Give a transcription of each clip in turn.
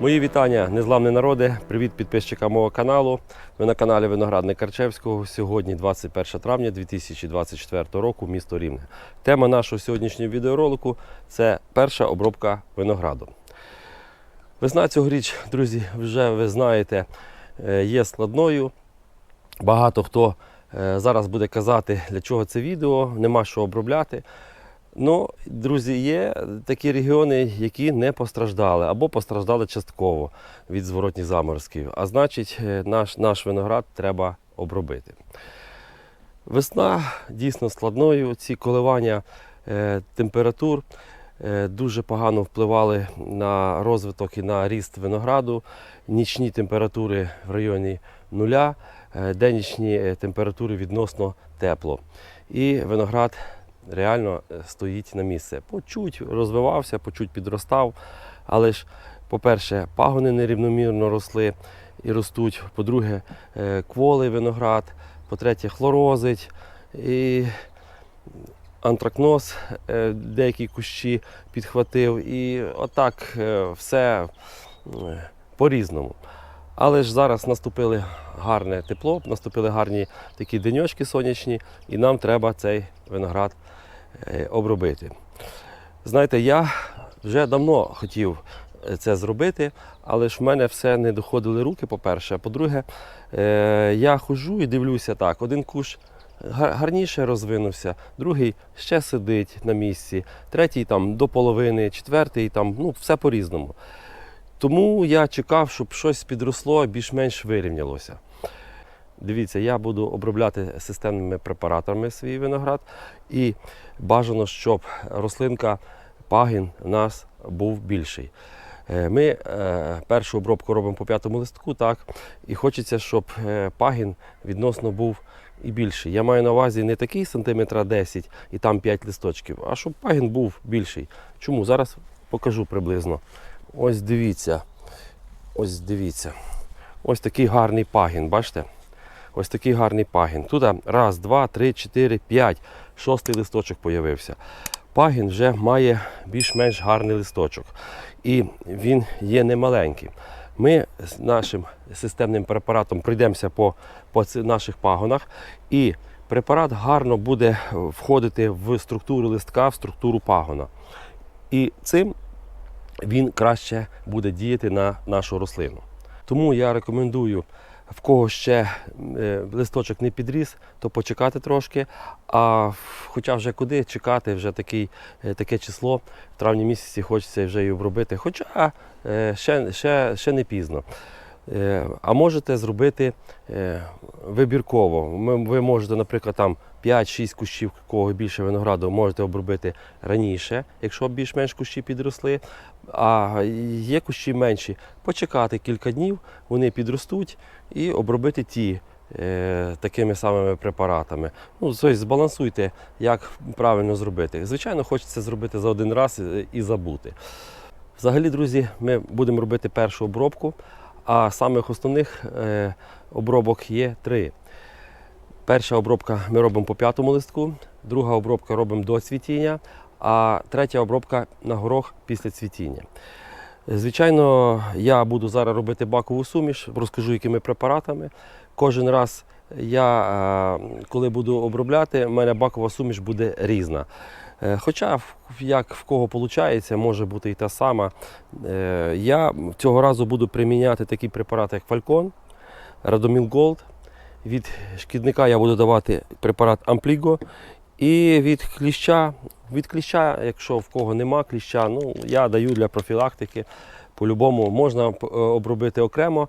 Мої вітання, незламні народи. Привіт підписчикам мого каналу. Ви на каналі Виноградник Карчевського. Сьогодні 21 травня 2024 року, місто Рівне. Тема нашого сьогоднішнього відеоролику це перша обробка винограду. Весна цьогоріч, друзі, вже ви знаєте, е, є складною. Багато хто е, зараз буде казати, для чого це відео, нема що обробляти. Ну, друзі, є такі регіони, які не постраждали або постраждали частково від зворотніх заморозків. А значить, е, наш, наш виноград треба обробити. Весна дійсно складною. Ці коливання е, температур е, дуже погано впливали на розвиток і на ріст винограду. Нічні температури в районі нуля, е, деннічні е, температури відносно тепло. І виноград реально е, стоїть на місце. Почуть розвивався, почуть підростав. Але ж, по-перше, пагони нерівномірно росли і ростуть. По-друге, е, кволий виноград, по-третє, хлорозить. І антракноз е, деякі кущі підхватив. І отак все по-різному. Але ж зараз наступили гарне тепло, наступили гарні такі деньочки сонячні, і нам треба цей виноград е, обробити. Знаєте, я вже давно хотів е, це зробити, але ж в мене все не доходили руки, по-перше. А по-друге, е, я ходжу і дивлюся так, один гар- гарніше розвинувся, другий ще сидить на місці, третій там до половини, четвертий там, ну, все по-різному. Тому я чекав, щоб щось підросло, більш-менш вирівнялося. Дивіться, я буду обробляти системними препаратами свій виноград, і бажано, щоб рослинка пагін у нас був більший. Е, Ми е, першу обробку робимо по п'ятому листку, так, і хочеться, щоб е, пагін відносно був і більший. Я маю на увазі не такий сантиметра 10 і там 5 листочків, а щоб пагін був більший. Чому? Зараз покажу приблизно. Ось дивіться. Ось дивіться. Ось такий гарний пагін, бачите? Ось такий гарний пагін. Тут раз, два, три, чотири, п'ять. Шостий листочок появився. Пагін вже має більш-менш гарний листочок. І він є немаленький. Ми з нашим системним препаратом пройдемося по, по наших пагонах, і препарат гарно буде входити в структуру листка, в структуру пагона. І цим він краще буде діяти на нашу рослину. Тому я рекомендую, в кого ще е, листочок не підріс, то почекати трошки. А хоча вже куди чекати, вже такий, е, таке число в травні місяці хочеться вже і обробити. Хоча е, ще, ще, ще не пізно. А можете зробити вибірково. Ви можете, наприклад, там 5-6 кущів, кого більше винограду, можете обробити раніше, якщо більш-менш кущі підросли. А є кущі менші, почекати кілька днів, вони підростуть і обробити ті е, такими самими препаратами. Ну, тобто збалансуйте, як правильно зробити. Звичайно, хочеться зробити за один раз і- і забути. Взагалі, друзі, ми будемо робити першу обробку, а самих основних е, обробок є три. Перша обробка ми робимо по п'ятому листку, друга обробка робимо до цвітіння, а третя обробка на горох після цвітіння. Звичайно, я буду зараз робити бакову суміш, розкажу, якими препаратами. Кожен раз я, е, коли буду обробляти, в мене бакова суміш буде різна. Е, Хоча як в кого виходить, може бути і та сама. Е, Я цього разу буду приміняти такі препарати, як Фалькон, Радоміл Голд. Від шкідника я буду давати препарат Ампліго. І від кліща, від кліща, якщо в кого нема кліща, ну я даю для профілактики. По-любому можна е, обробити окремо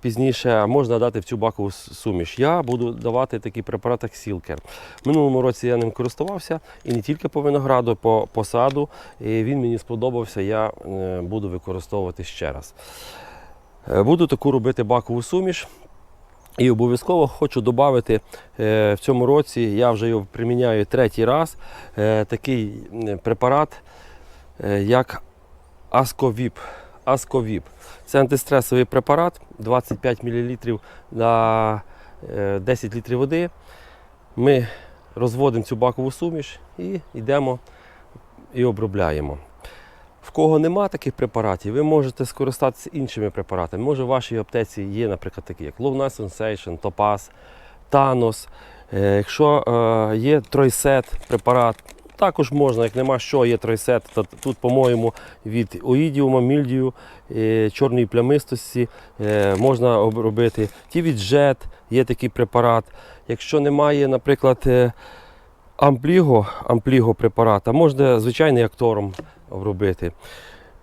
пізніше, а можна дати в цю бакову суміш. Я буду давати такий препарат, як Сілкер. Минулому році я ним користувався і не тільки по винограду, по, по саду. І він мені сподобався, я е, буду використовувати ще раз. Е, Буду таку робити бакову суміш. І обов'язково хочу додати е, в цьому році, я вже його приміняю третій раз, е, такий препарат, е, як Асковіп. Асковіп. Це антистресовий препарат, 25 мл на е, 10 літрів води. Ми розводимо цю бакову суміш і йдемо і обробляємо. В кого нема таких препаратів, ви можете скористатися іншими препаратами. Може, в вашій аптеці є, наприклад, такі як Sensation, Topaz, Thanos. Е, Якщо е, є тройсет препарат, також можна, як нема що, є тройсет, то тут, по-моєму, від оїдіума, мільдію, е, чорної плямистості е, можна обробити. Ті від JET є такий препарат. Якщо немає, наприклад, ампліго, ампліго препарата, можна звичайний актором обробити.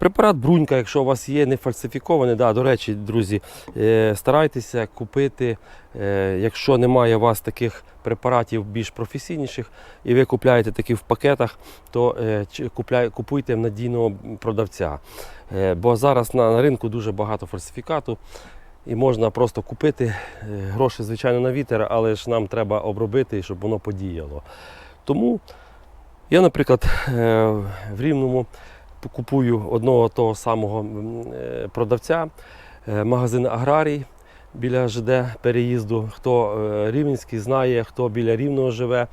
Препарат брунька, якщо у вас є не фальсифікований, да, до речі, друзі, е, старайтеся купити, е, якщо немає у вас таких препаратів більш професійніших, і ви купляєте такі в пакетах, то е, купуйте надійного продавця. Бо зараз на, ринку дуже багато фальсифікату. І можна просто купити гроші, звичайно, на вітер, але ж нам треба обробити, щоб воно подіяло. Тому я, наприклад, е, в Рівному купую одного того самого е, продавця, е, магазин Аграрій біля ЖД переїзду. Хто рівненський знає, хто біля Рівного живе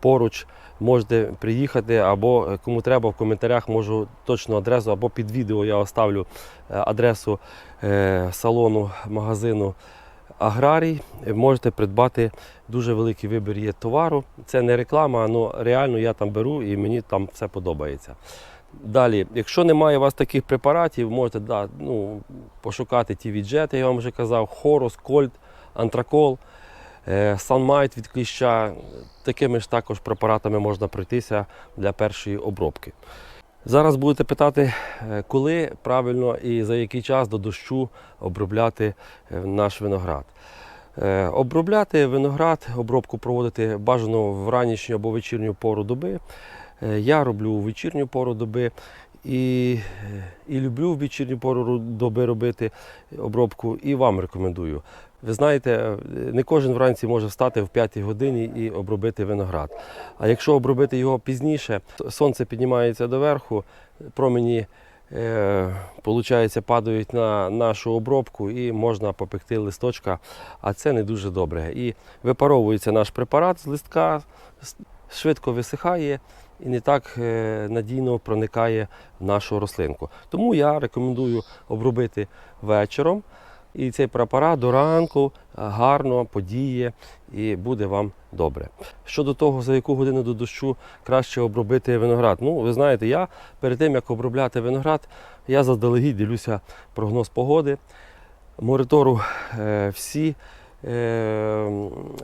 поруч, можете приїхати або кому треба в коментарях можу точну адресу, або під відео я оставлю адресу салону магазину Аграрій. Е, Можете придбати дуже великий вибір є товару. Це не реклама, але реально я там беру і мені там все подобається. Далі, якщо немає у вас таких препаратів, можете да, ну, пошукати ті віджети, я вам вже казав, Хорус, Кольт, Антракол, е, Санмайт від кліща. Такими ж також препаратами можна пройтися для першої обробки. Зараз будете питати, е, коли правильно і за який час до дощу обробляти е, наш виноград. Е, Обробляти виноград, обробку проводити бажано в ранішню або вечірню пору доби. Я роблю у вечірню пору доби і, і люблю в вечірню пору доби робити обробку, і вам рекомендую. Ви знаєте, не кожен вранці може встати в 5 годині і обробити виноград. А якщо обробити його пізніше, сонце піднімається доверху, промені е, падають на нашу обробку і можна попекти листочка, а це не дуже добре. І випаровується наш препарат з листка, швидко висихає і не так е, надійно проникає в нашу рослинку. Тому я рекомендую обробити вечором. І цей препарат до ранку е, гарно подіє і буде вам добре. Щодо того, за яку годину до дощу краще обробити виноград. Ну, ви знаєте, я перед тим як обробляти виноград, я заздалегідь дивлюся прогноз погоди, монітору е, всі е,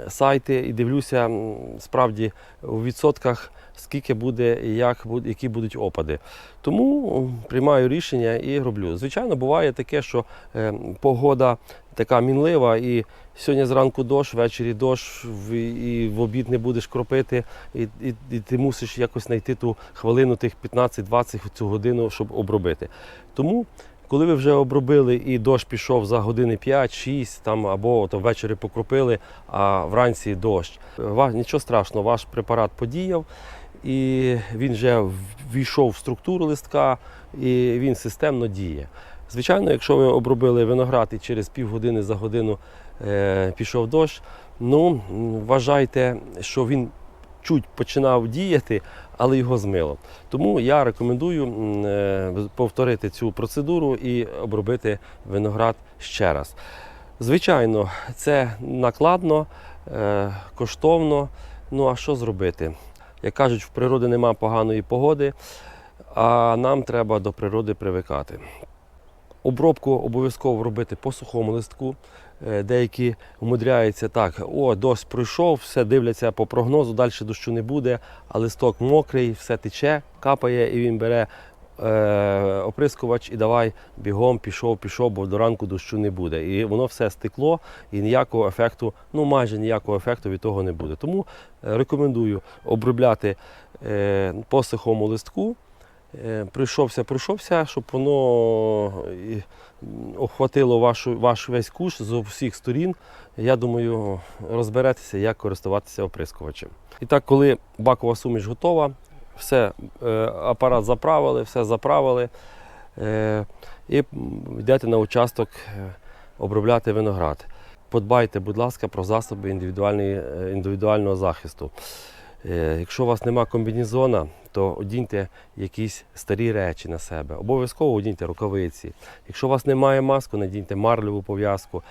сайти і дивлюся справді у відсотках, скільки буде як які будуть опади. Тому приймаю рішення і роблю. Звичайно, буває таке, що е, погода така мінлива, і сьогодні зранку дощ, ввечері дощ, і в обід не будеш кропити, і, і, і ти мусиш якось знайти ту хвилину, тих 15-20 цю годину, щоб обробити. Тому, коли ви вже обробили і дощ пішов за години 5-6, там або то ввечері покропили, а вранці дощ. Ва- Нічого страшного, ваш препарат подіяв, і він вже ввійшов в структуру листка, і він системно діє. Звичайно, якщо ви обробили виноград і через півгодини за годину е, пішов дощ, ну вважайте, що він чуть починав діяти, але його змило. Тому я рекомендую е, повторити цю процедуру і обробити виноград ще раз. Звичайно, це накладно, е, коштовно. Ну а що зробити? Як кажуть, в природі нема поганої погоди, а нам треба до природи привикати. Обробку обов'язково робити по сухому листку. Е, Деякі вмудряються так: о, дощ пройшов, все дивляться по прогнозу, далі дощу не буде, а листок мокрий, все тече, капає, і він бере е, оприскувач і давай бігом пішов, пішов, бо до ранку дощу не буде. І воно все стекло, і ніякого ефекту, ну майже ніякого ефекту від того не буде. Тому е, рекомендую обробляти е, по сухому листку. Е, Прийшовся, прийшовся, щоб воно охватило вашу, ваш весь куш з усіх сторін. Я думаю, розберетеся, як користуватися оприскувачем. І так, коли бакова суміш готова, все, е, апарат заправили, все заправили, е, і йдете на участок е, обробляти виноград. Подбайте, будь ласка, про засоби індивідуального захисту. Якщо у вас нема комбінезона, то одіньте якісь старі речі на себе. Обов'язково одіньте рукавиці. Якщо у вас немає маску, надіньте марлеву пов'язку.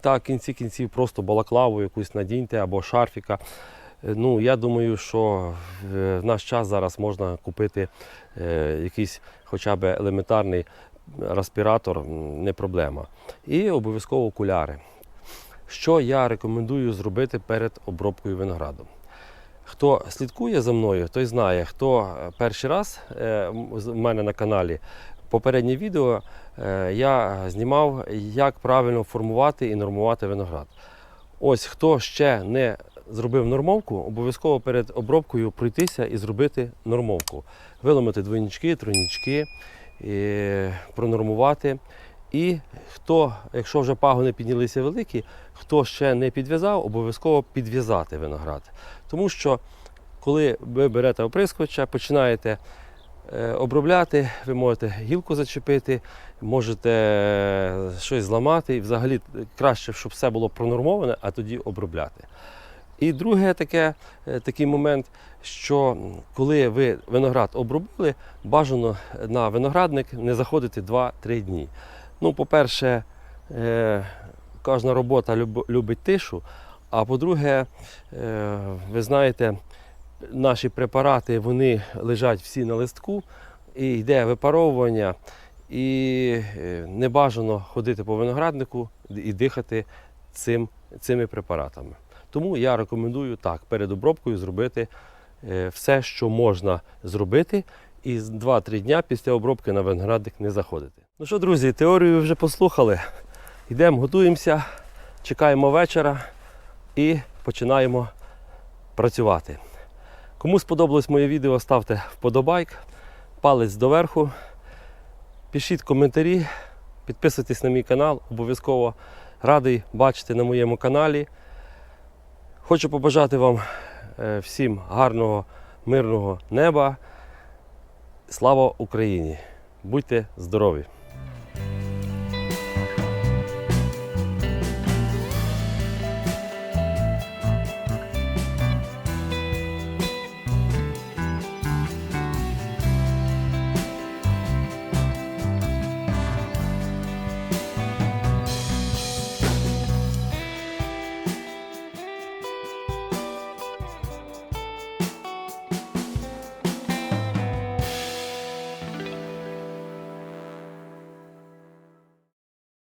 Та в кінці кінців просто балаклаву якусь надіньте або шарфіка. Е, Ну, я думаю, що в в наш час зараз можна купити е, якийсь хоча б елементарний респіратор, не проблема. І обов'язково окуляри. Що я рекомендую зробити перед обробкою винограду? Хто слідкує за мною, той знає, хто е, перший раз е, в мене на каналі. Попереднє відео е, я знімав, як правильно формувати і нормувати виноград. Ось хто ще не зробив нормовку, обов'язково перед обробкою пройтися і зробити нормовку. Виломити двойнички, тройнички, і пронормувати. І хто, якщо вже пагони піднялися великі, хто ще не підв'язав, обов'язково підв'язати виноград. Тому що коли ви берете оприскувача, починаєте е, обробляти, ви можете гілку зачепити, можете е, щось зламати. І взагалі краще, щоб все було пронормоване, а тоді обробляти. І друге таке, е, такий момент, що коли ви виноград обробили, бажано на виноградник не заходити 2-3 дні. Ну, по-перше, е, кожна робота любить тишу. А по-друге, е, ви знаєте, наші препарати вони лежать всі на листку, і йде випаровування, і не бажано ходити по винограднику і дихати цим, цими препаратами. Тому я рекомендую так перед обробкою зробити е, все, що можна зробити, і 2-3 дня після обробки на виноградник не заходити. Ну що, друзі, теорію вже послухали. Йдемо, готуємося, чекаємо вечора і починаємо працювати. Кому сподобалось моє відео, ставте вподобайк, палець доверху, пишіть коментарі, підписуйтесь на мій канал, обов'язково радий бачити на моєму каналі. Хочу побажати вам е, всім гарного, мирного неба. Слава Україні! Будьте здорові!